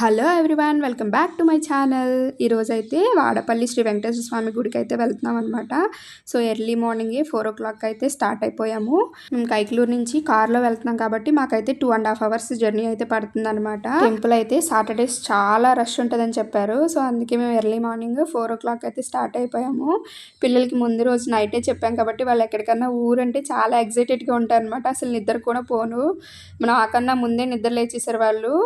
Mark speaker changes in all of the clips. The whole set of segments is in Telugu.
Speaker 1: Hello everyone welcome back to my channel. ఈరోజు అయితే వాడపల్లి శ్రీ వెంకటేశ్వర స్వామి గుడికి అయితే వెళ్తున్నాం అనమాట సో ఎర్లీ మార్నింగే ఫోర్ ఓ క్లాక్ అయితే స్టార్ట్ అయిపోయాము. మేము కైకలూరు నుంచి కార్లో వెళ్తున్నాం కాబట్టి మాకైతే two and half hours journey అయితే పడుతుంది అనమాట టెంపుల్ అయితే సాటర్డేస్ చాలా రష్ ఉంటుందని చెప్పారు. సో అందుకే మేము early morning four o'clock అయితే స్టార్ట్ అయిపోయాము. పిల్లలకి ముందు రోజు నైటే చెప్పాం కాబట్టి వాళ్ళు ఎక్కడికన్నా ఊరంటే చాలా ఎగ్జైటెడ్గా ఉంటారు అనమాట అసలు నిద్ర కూడా పోను. నాకన్నా ముందే నిద్ర లేచేసారు వాళ్ళు.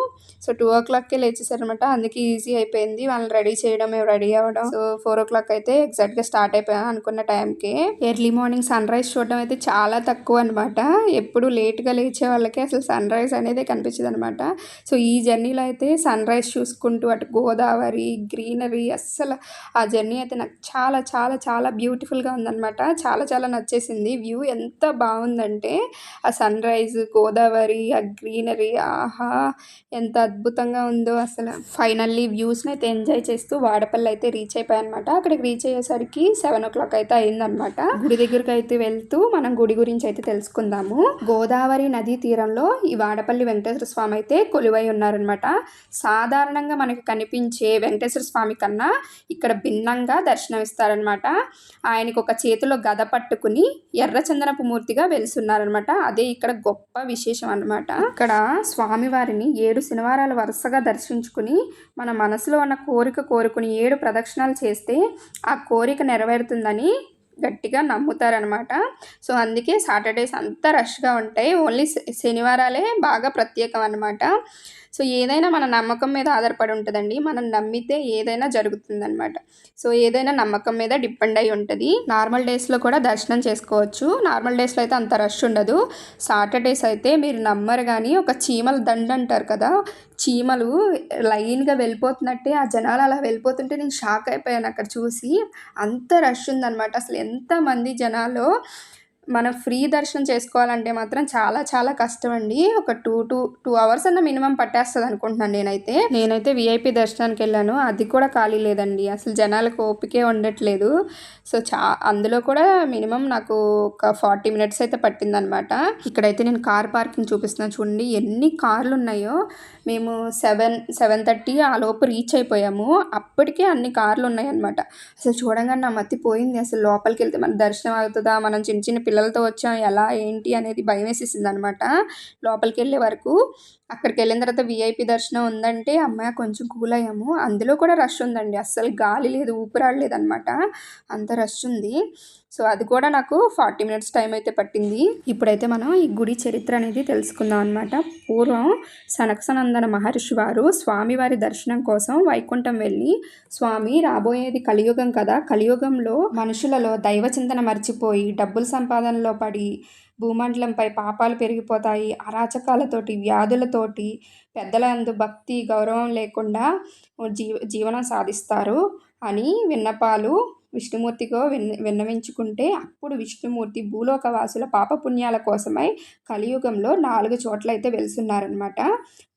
Speaker 1: సో టూ ఓ క్లాక్కి లేచేసారనమాట అందుకే ఈజీ అయిపోయింది. వాళ్ళని రెడీ చేయడం మేము రెడీ అవ్వడం. సో ఫోర్ ఓ క్లాక్ అయితే ఎగ్జాక్ట్గా స్టార్ట్ అయిపోయాం అనుకున్న టైంకి. ఎర్లీ మార్నింగ్ సన్ రైజ్ చూడడం అయితే చాలా తక్కువ అనమాట. ఎప్పుడు లేట్గా లేచే వాళ్ళకి అసలు సన్ రైజ్ అనేది కనిపించదు అనమాట సో ఈ జర్నీలో అయితే సన్ రైజ్ చూసుకుంటూ అటు గోదావరి గ్రీనరీ అస్సలు ఆ జర్నీ అయితే నాకు చాలా చాలా చాలా బ్యూటిఫుల్గా ఉందన్నమాట చాలా చాలా నచ్చేసింది. వ్యూ ఎంత బాగుందంటే ఆ సన్ రైజ్ గోదావరి ఆ గ్రీనరీ ఆహా ఎంత అద్భుతంగా ఉందో. అసలు ఫైనల్లీ వ్యూస్ని అయితే ఎంజాయ్ చేస్తూ వాడపల్లి అయితే రీచ్ అయిపోయాయన్నమాట. అక్కడికి రీచ్ అయ్యేసరికి సెవెన్ ఓ క్లాక్ అయితే అయిందనమాట గుడి దగ్గరికి అయితే వెళ్తూ మనం గుడి గురించి అయితే తెలుసుకుందాము. గోదావరి నదీ తీరంలో ఈ వాడపల్లి వెంకటేశ్వర స్వామి అయితే కొలువై ఉన్నారనమాట సాధారణంగా మనకి కనిపించే వెంకటేశ్వర స్వామి కన్నా ఇక్కడ భిన్నంగా దర్శనమిస్తారనమాట ఆయనకు ఒక చేతిలో గద పట్టుకుని ఎర్రచందనపు మూర్తిగా వెలుసున్నారనమాట అదే ఇక్కడ గొప్ప విశేషం అనమాట ఇక్కడ స్వామివారిని ఏడు శనివారాలు వరుసగా దర్శించుకుని మన మనసులో ఉన్న కోరిక కోరుకుని ఏడు ప్రదక్షిణాలు చేస్తే ఆ కోరిక నెరవేరుతుందని గట్టిగా నమ్ముతారనమాట. సో అందుకే సాటర్డేస్ అంతా రష్గా ఉంటాయి. ఓన్లీ శనివారాలే బాగా ప్రత్యేకం అనమాట. సో ఏదైనా మన నమ్మకం మీద ఆధారపడి ఉంటుందండి. మనం నమ్మితే ఏదైనా జరుగుతుందనమాట. సో ఏదైనా నమ్మకం మీద డిపెండ్ అయి ఉంటుంది. నార్మల్ డేస్లో కూడా దర్శనం చేసుకోవచ్చు. నార్మల్ డేస్లో అయితే అంత రష్ ఉండదు. సాటర్డేస్ అయితే మీరు నమ్మరు కానీ ఒక చీమల దండ అంటారు కదా చీమలు లైన్గా వెళ్ళిపోతున్నట్టే ఆ జనాలు అలా వెళ్ళిపోతుంటే నేను షాక్ అయిపోయాను అక్కడ చూసి. అంత రష్ ఉందనమాట. అసలు ఎంతమంది జనాలు మనం ఫ్రీ దర్శనం చేసుకోవాలంటే మాత్రం చాలా చాలా కష్టం అండి ఒక టూ టూ టూ అవర్స్ అన్న మినిమం పట్టేస్తుంది అనుకుంటున్నాను నేనైతే. నేనైతే విఐపి దర్శనానికి వెళ్ళాను. అది కూడా ఖాళీ లేదండి. అసలు జనాలకు ఓపికే ఉండట్లేదు. సో చా అందులో కూడా మినిమం నాకు ఒక ఫార్టీ మినిట్స్ అయితే పట్టిందనమాట. ఇక్కడైతే నేను కార్ పార్కింగ్ చూపిస్తున్నాను చూడండి. ఎన్ని కార్లు ఉన్నాయో. మేము సెవెన్ సెవెన్ థర్టీ ఆ లోపు రీచ్ అయిపోయాము. అప్పటికే అన్ని కార్లు ఉన్నాయన్నమాట. అసలు చూడంగానే నా మత్తి పోయింది. అసలు లోపలికి వెళ్తే మన దర్శనం అవుతుందా? మనం చిన్న చిన్న పిల్లలతో వచ్చాం ఎలా ఏంటి అనేది భయం వేసేసింది అనమాట లోపలికి వెళ్ళే వరకు అక్కడికి వెళ్ళిన తర్వాత విఐపి దర్శనం ఉందంటే అమ్మాయి కొంచెం కూల్ అయ్యాము. అందులో కూడా రష్ ఉందండి. అస్సలు గాలి లేదు ఊపిరాడలేదు అనమాట అంత రష్ ఉంది. సో అది కూడా నాకు ఫార్టీ మినిట్స్ టైం అయితే పట్టింది. ఇప్పుడైతే మనం ఈ గుడి చరిత్ర అనేది తెలుసుకుందాం అనమాట పూర్వం సనకసనందన మహర్షి వారు స్వామివారి దర్శనం కోసం వైకుంఠం వెళ్ళి స్వామి రాబోయేది కలియుగం కదా. కలియుగంలో మనుషులలో దైవ చింతన మర్చిపోయి డబ్బుల సంపాదనలో పడి భూమండలంపై పాపాలు పెరిగిపోతాయి అరాచకాలతోటి వ్యాధులతోటి పెద్దల అందు భక్తి గౌరవం లేకుండా జీవ జీవనం సాధిస్తారు అని విన్నపాలు విష్ణుమూర్తికో విన్ విన్నవించుకుంటే అప్పుడు విష్ణుమూర్తి భూలోక వాసుల పాపపుణ్యాల కోసమై కలియుగంలో నాలుగు చోట్ల అయితే వెలుసున్నారనమాట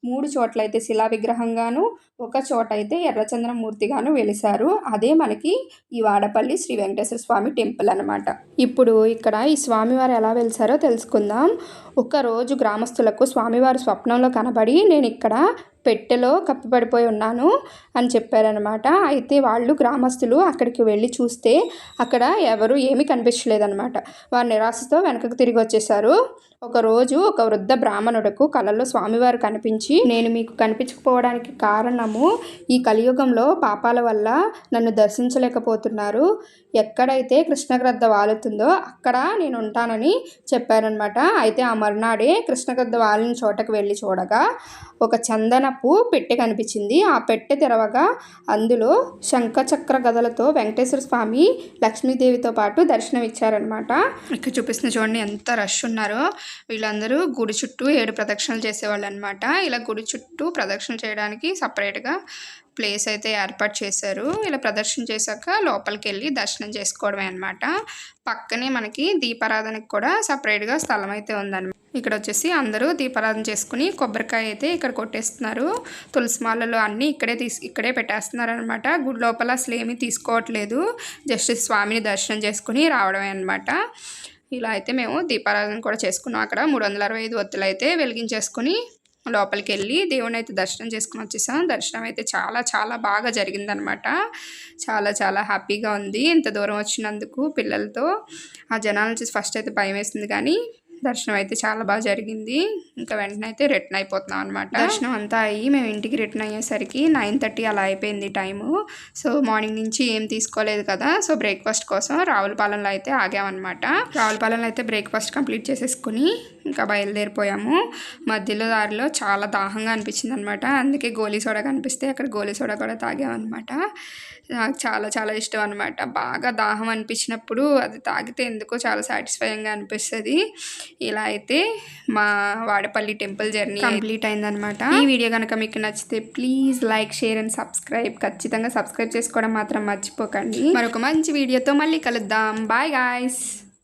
Speaker 1: మూడు చోట్ల అయితే శిలా విగ్రహంగాను ఒక చోట అయితే ఎర్రచంద్రమూర్తిగాను వెలిసారు అదే మనకి ఈ వాడపల్లి శ్రీ వెంకటేశ్వర స్వామి టెంపుల్ అనమాట ఇప్పుడు ఇక్కడ ఈ స్వామివారు ఎలా వెలిసారో తెలుసుకుందాం. ఒకరోజు గ్రామస్తులకు స్వామివారు స్వప్నంలో కనబడి నేను ఇక్కడ పెట్టెలో కప్పిపడిపోయి ఉన్నాను అని చెప్పారనమాట అయితే వాళ్ళు గ్రామస్తులు అక్కడికి వెళ్ళి చూస్తే అక్కడ ఎవరు ఏమీ కనిపించలేదనమాట వారు నిరాశతో వెనకకు తిరిగి వచ్చేసారు ఒకరోజు ఒక వృద్ధ బ్రాహ్మణుడకు కళలో స్వామివారు కనిపించి నేను మీకు కనిపించకపోవడానికి కారణము ఈ కలియుగంలో పాపాల వల్ల నన్ను దర్శించలేకపోతున్నారు. ఎక్కడైతే కృష్ణగ్రద్ద వాలుతుందో అక్కడ నేను ఉంటానని చెప్పారనమాట అయితే ఆ మర్నాడే కృష్ణగ్రద్ద వాలిన చోటకు వెళ్ళి చూడగా ఒక చందన చందనపు పెట్టె కనిపించింది. ఆ పెట్టె తెరవగా అందులో శంఖచక్ర గదలతో వెంకటేశ్వర స్వామి లక్ష్మీదేవితో పాటు దర్శనం ఇచ్చారనమాట ఇక్కడ చూపిస్తున్న చూడండి ఎంత రష్ ఉన్నారో. వీళ్ళందరూ గుడి చుట్టూ ఏడు ప్రదక్షిణలు చేసేవాళ్ళు అనమాట ఇలా గుడి చుట్టూ ప్రదక్షిణ చేయడానికి సపరేట్గా ప్లేస్ అయితే ఏర్పాటు చేశారు. ఇలా ప్రదర్శన చేశాక లోపలికి వెళ్ళి దర్శనం చేసుకోవడమే అనమాట పక్కనే మనకి దీపారాధనకి కూడా సపరేట్గా స్థలం అయితే ఉందన్నమాట. ఇక్కడ వచ్చేసి అందరూ దీపారాధన చేసుకుని కొబ్బరికాయ అయితే ఇక్కడ కొట్టేస్తున్నారు. తులసి మాలలు అన్నీ ఇక్కడే తీసి ఇక్కడే పెట్టేస్తున్నారు అనమాట గుడి లోపల అసలు ఏమీ తీసుకోవట్లేదు. జస్ట్ స్వామిని దర్శనం చేసుకుని రావడమే అనమాట ఇలా అయితే మేము దీపారాధన కూడా చేసుకున్నాం. అక్కడ మూడు వందల అరవై ఐదు ఒత్తులు అయితే వెలిగించేసుకుని లోపలికి వెళ్ళి దేవుని అయితే దర్శనం చేసుకుని వచ్చేసాం. దర్శనం అయితే చాలా చాలా బాగా జరిగిందనమాట. చాలా చాలా హ్యాపీగా ఉంది. ఇంత దూరం వచ్చినందుకు పిల్లలతో. ఆ జనాలను చూసి ఫస్ట్ అయితే భయం వేస్తుంది కానీ దర్శనం అయితే చాలా బాగా జరిగింది. ఇంకా వెంటనే అయితే రిటర్న్ అయిపోతున్నాం అనమాట దర్శనం అంతా అయ్యి మేము ఇంటికి రిటర్న్ అయ్యేసరికి నైన్ థర్టీ అలా అయిపోయింది టైము సో మార్నింగ్ నుంచి ఏం తీసుకోలేదు కదా. సో బ్రేక్ఫాస్ట్ కోసం రావులపాలెంలో అయితే ఆగామన్నమాట. రావులపాలెంలో అయితే బ్రేక్ఫాస్ట్ కంప్లీట్ చేసేసుకుని ఇంకా బయలుదేరిపోయాము. మధ్యలో దారిలో చాలా దాహంగా అనిపించింది అనమాట అందుకే గోలీ సోడా కనిపిస్తే అక్కడ గోలీ సోడా కూడా తాగామన్నమాట. నాకు చాలా చాలా ఇష్టం అనమాట బాగా దాహం అనిపించినప్పుడు అది తాగితే ఎందుకో చాలా సాటిస్ఫైయింగ్గా అనిపిస్తుంది. ఇలా అయితే మా వాడపల్లి టెంపుల్ జర్నీ కంప్లీట్ అయిందనమాట ఈ వీడియో కనుక మీకు నచ్చితే please like share and subscribe. ఖచ్చితంగా సబ్స్క్రైబ్ చేసుకోవడం మాత్రం మర్చిపోకండి. మరొక మంచి వీడియోతో మళ్ళీ కలుద్దాం. Bye guys.